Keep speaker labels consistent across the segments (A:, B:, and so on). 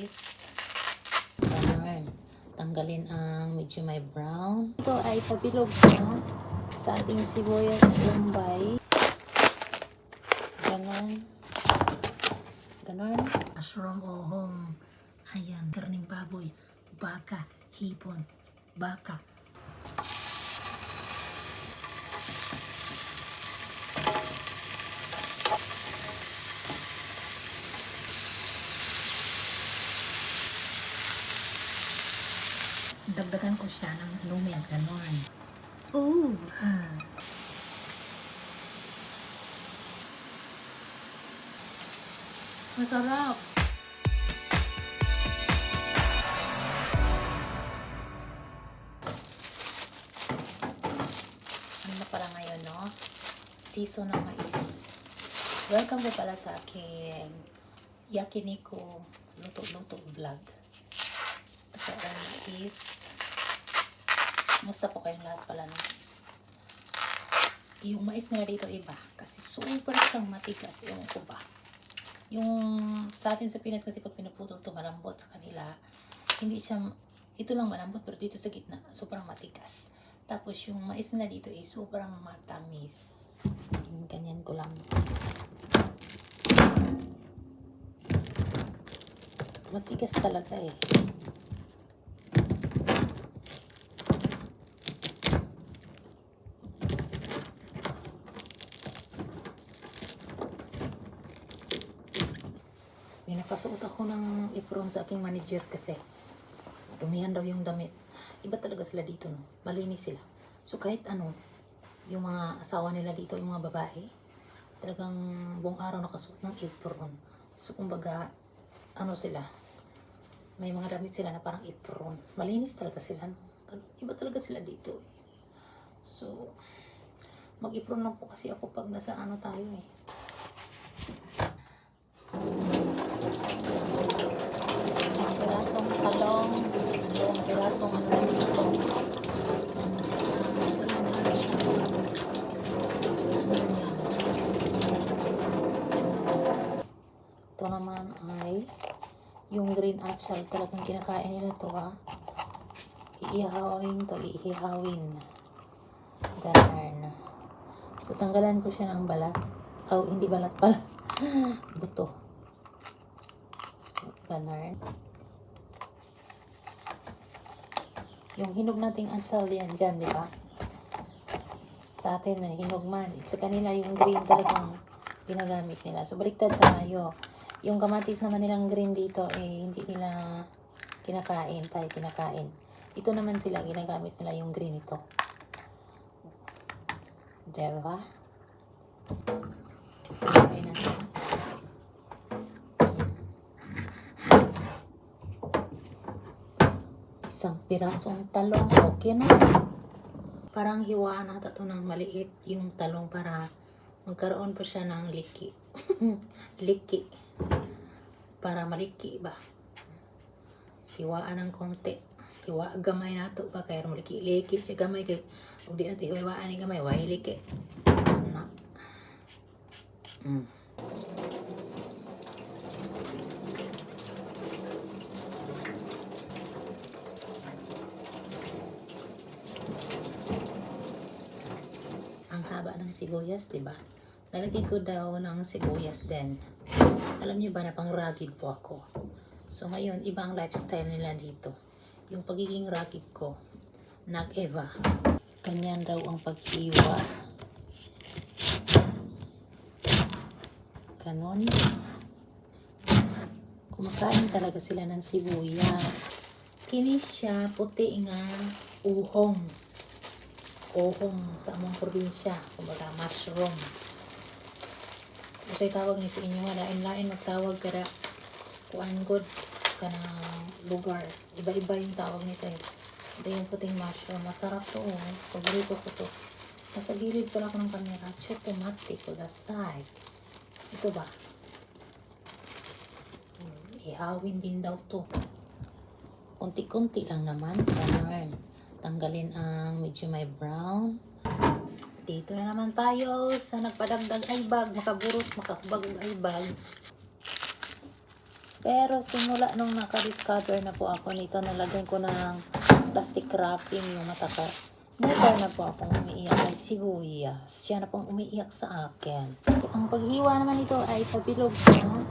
A: is ganun. Tanggalin ang medyo may brown. Ito ay pabilog siya sa ating sibuyas bombay. Ganun. Ganun. Mushroom ohong. Ayan, karning baboy. Baka, hipon, baka. Dagdagan ko siya ng lumen, ganon. Ooh! Masarap! Ano na pala ngayon, no? Season ng mais. Welcome po pala sa aking Yakiniku Luto-Luto Vlog. Ito mais. Musta po kayong lahat pala, no? Yung mais nila dito iba. Kasi super siyang matigas. Ewan ko. Yung sa atin sa Pinas kasi pag pinuputol to malambot sa kanila. Hindi siya, ito lang malambot pero dito sa gitna, sobrang matigas. Tapos yung mais nila dito ay sobrang matamis. Ganyan ko lang. Matigas talaga eh. May napasuot ako ng apron sa aking manager kasi dumihan daw yung damit. Iba talaga sila dito, no? Malinis sila. So kahit ano, yung mga asawa nila dito, yung mga babae, talagang buong araw nakasuot ng apron. So kumbaga, ano sila, may mga damit sila na parang apron. Malinis talaga sila. no? Iba talaga sila dito. eh. So, mag-apron lang po kasi ako pag nasa ano tayo eh. Isang pirasong talong, dalawang pirasong ano dito. Ito naman ay yung green achal. Talagang kinakain nila to ha. Iihawin to, iihawin. Ganun. So, tanggalan ko siya ng balat. Oh, hindi balat pala. Buto. Ganun. Yung hinog nating ansal yan dyan, di ba? Sa atin na hinog man. Sa kanila yung green talagang ginagamit nila. So, baliktad tayo. Yung kamatis naman nilang green dito, eh, hindi nila kinakain. Tayo kinakain. Ito naman sila, ginagamit nila yung green ito. Diba? Okay na. Isang pirasong talong. Okay na. Parang hiwaan nata to ng maliit yung talong para magkaroon pa siya ng liki. liki. Para maliki ba? Hiwaan ng konti. Hiwa gamay na to ba kaya maliki. Liki siya gamay kay ug di natin hiwaan ni gamay. Why liki? Na. Mm. ang haba ng sibuyas, di ba? Lalagyan ko daw ng sibuyas din. Alam niyo ba na pang rugged po ako. So ngayon, ibang lifestyle nila dito. Yung pagiging rugged ko, nag-eva. Ganyan daw ang paghiwa. Ganon. Kumakain talaga sila ng sibuyas. Kinis siya, puti nga, uhong ohong sa among probinsya, kumbaga mushroom. Kasi tawag ni sa inyo nga, lain-lain magtawag kada kuan good ka lugar. Iba-iba yung tawag nito eh. Ito yung puting mushroom. Masarap to oh. Paborito ko to. Nasa gilid pala ako ng camera. Check tomate to the side. Ito ba? Hmm, Ihawin din daw to. Kunti-kunti lang naman. Ganun tanggalin ang medyo may brown. Dito na naman tayo sa nagpadagdag ay bag, makaburot, makakabag ay bag. Pero simula nung naka-discover na po ako nito, nalagyan ko ng plastic wrapping yung mata ko. Never na po akong umiiyak kay sibuyas. Siya na pong umiiyak sa akin. Ang paghiwa naman ito ay pabilog na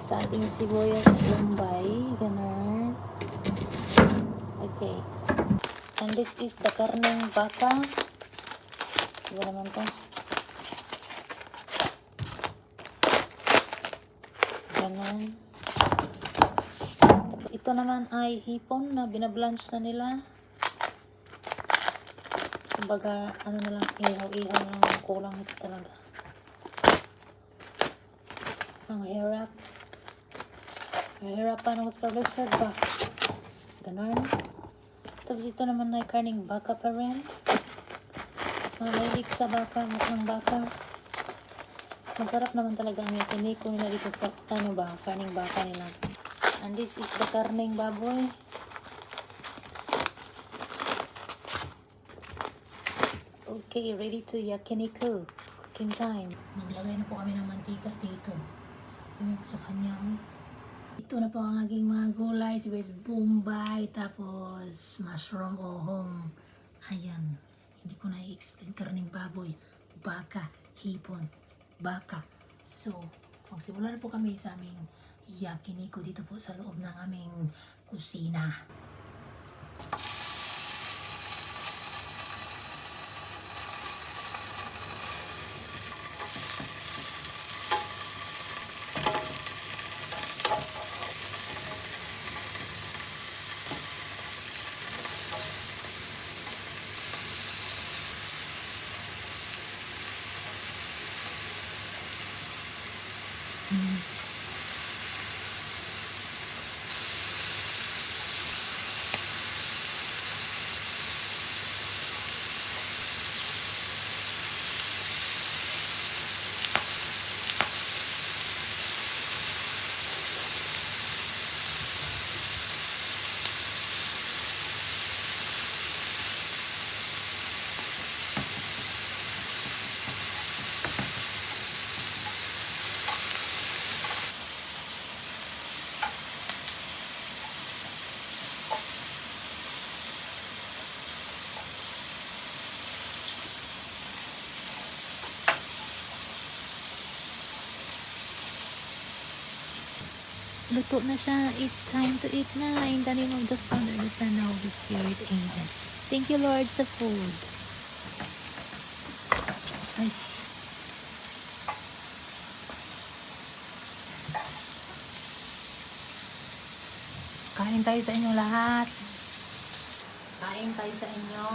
A: sa ating sibuyas bombay. Ganun. Okay. And this is the karneng baka. Diba naman to? Ganun. Ito naman ay hipon na binablanch na nila. Kumbaga, ano na lang, ihaw-ihaw lang ang kulang ito talaga. Ang hirap. Mahirapan ako sa lizard ba? Ganon. Tapos ito naman ay karning baka pa rin. Mahilig sa baka, mukhang baka. Masarap naman talaga ang yakiniko nila dito sa, ano ba, karning baka nila. And this is the karning baboy. Okay, ready to yakiniku. Cooking time. Maglagay na po kami ng mantika dito. Yung sa kanya. Ito na po ang aking mga gulay. Sibuyas bombay. Tapos mushroom ohong. Ayan. Hindi ko na i-explain. Karning baboy. Baka. Hipon. Baka. So, magsimula na po kami sa aming yakiniko dito po sa loob ng aming kusina. Luto na siya. It's time to eat na. In the name of the Father, the Son, and Holy Spirit. Amen. Thank you, Lord, sa food. Ay. Kain tayo sa inyo lahat. Kain tayo sa inyo.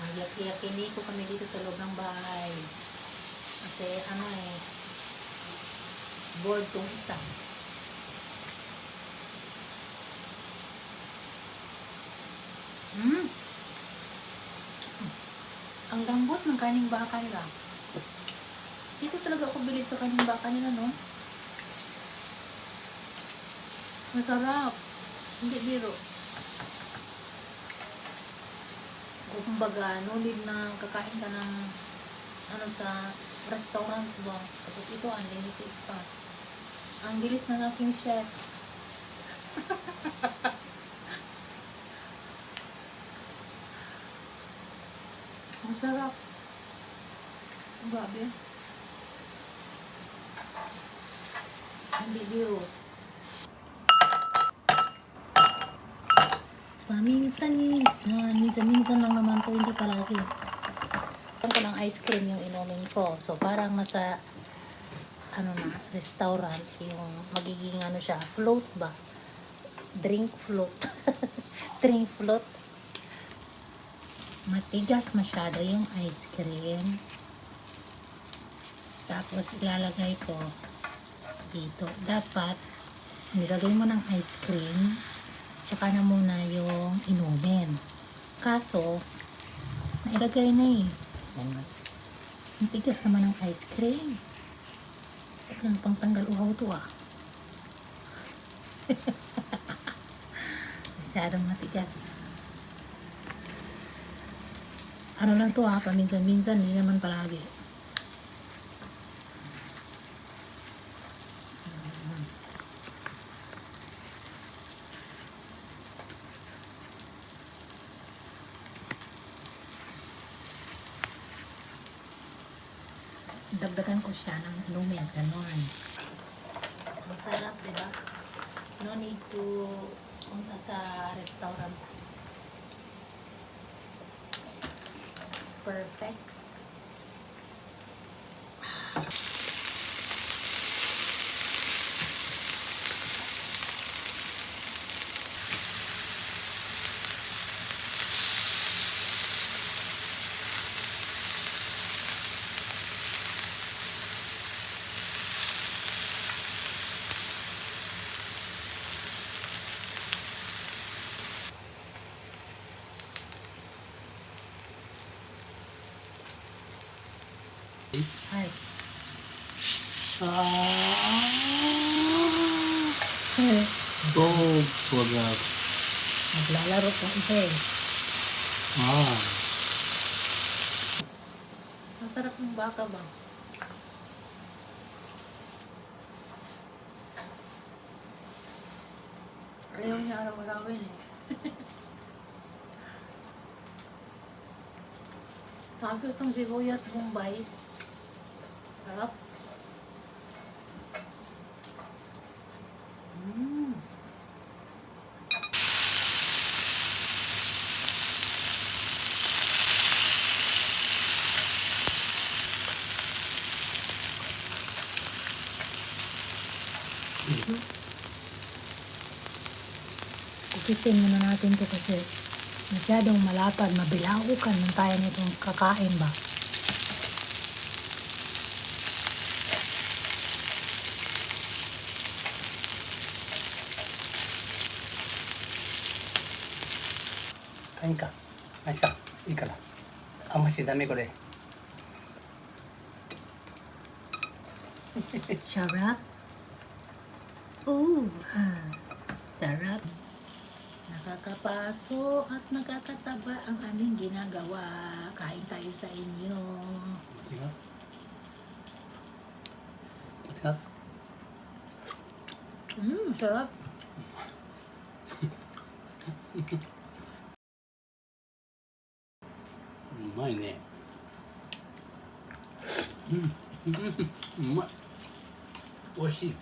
A: Magyaki-yakini ko kami dito sa loob ng bahay. Kasi ano eh, bored tong isa. Mm. Ang lambot ng kaning baka nila. Dito talaga ako bilib sa kaning baka nila, no? Masarap. Hindi biro. Kumbaga, no need na kakain ka ng ano sa restaurant ba? Tapos ito, unlimited pa. Ang bilis ng aking chef. sarap. Grabe. Hindi biro. Paminsan-minsan. Minsan-minsan lang naman to, hindi palagi. Ito ko ng ice cream yung inumin ko. So, parang nasa ano na, restaurant, yung magiging ano siya, float ba? Drink float. Drink float. Matigas masyado yung ice cream. Tapos ilalagay ko dito. Dapat nilagay mo ng ice cream tsaka na muna yung inumin. Kaso, nailagay na eh. Ayan. Ang tigas naman ng ice cream. Walang pang tanggal uhaw to ah. Masyadong matigas. Ano lang to ha, paminsan-minsan, hindi naman palagi.
B: Dagdagan ko siya ng lumen, ganon.
A: Masarap, diba? No need to punta sa restaurant Perfect.
C: Dog product.
A: Naglalaro pa isa eh.
C: Ah.
A: Masarap ng baka ba? Ayaw niya araw-arawin eh. Tapos itong sibuyas Bombay. Sarap.
B: Tisin muna natin to kasi masyadong malapad, mabilaukan ng tayo nitong kakain ba.
C: Kain ka. Ay sa, ikala. Ang masidami ko rin.
B: Sarap. Ooh. Ah. Sarap.
A: Nakakapaso at nakakataba ang aming ginagawa. Kain tayo sa inyo.
C: いきます。いきます。
A: Mmm, sarap.
C: うまいね。うん。うんうまい。美味しい。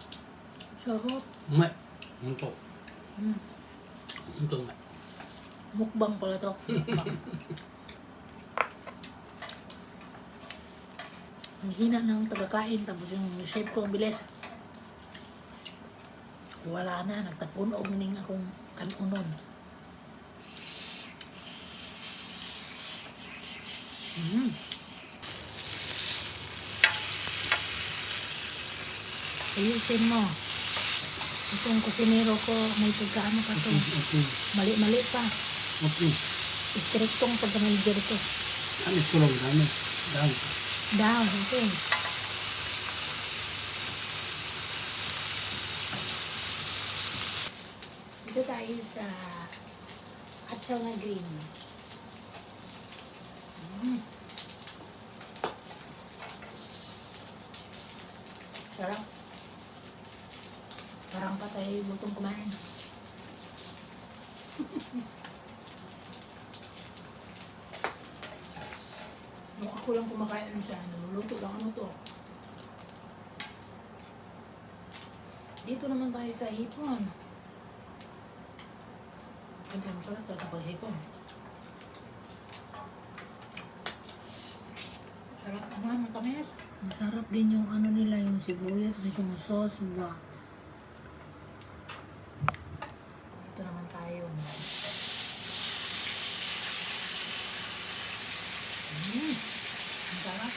A: Sarap.
C: うまい。ほんと。
A: Mm.
C: ほん ito nga.
A: Mukbang pala to. Mukbang. Ang hina ng tagakain, tapos yung shape ko ang bilis. Wala na, nagtapunog ning akong kanunon. Mm. Ayusin mo. Itong kusinero ko, may pagkaano pa to. Mali-mali pa.
C: Okay.
A: Istriktong pag-manager ko.
C: Ano sulong gamit?
A: Down. Down, okay. Ito tayo sa uh, atsaw na green. Mm. Sarap. Tayo gutong kumain. Nung ako lang kumakain siya, naluluto lang ano to. Dito naman tayo sa hipon. Ang masarap talaga pag hipon. Sarap naman, matamis.
B: Masarap din yung ano nila, yung sibuyas, yung sauce ba.
A: Dito naman tayo. Mm, ang sarap.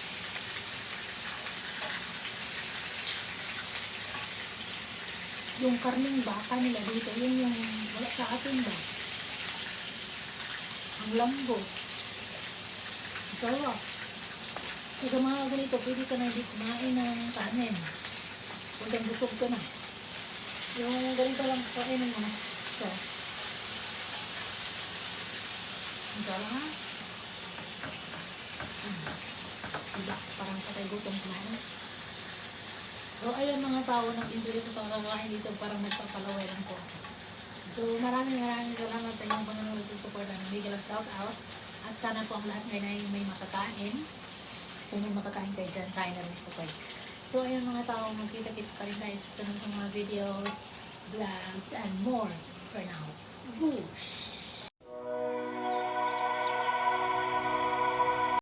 A: Yung karning baka nila dito, yun yung wala sa atin ba? Ang lambo. Ang sarap. So, sa mga ganito, pwede ka na hindi kumain ng kanin. Kung busog ka na. Yung ganito lang kainin mo. So. Ang. Hmm. Diba? Parang patay gutom kumain. So, ayun mga tao nang enjoy ito sa kakain dito parang nagpapalaway lang po. So, maraming maraming salamat sa inyong panonood at support ng Legal Shout Out. At sana po ang lahat ngayon ay may makakain. Kung may makakain kayo dyan, kain na rin po kayo. So, ayun mga tao, magkita-kita pa rin tayo sa sunod ng mga videos, vlogs, and more for now. Whoosh!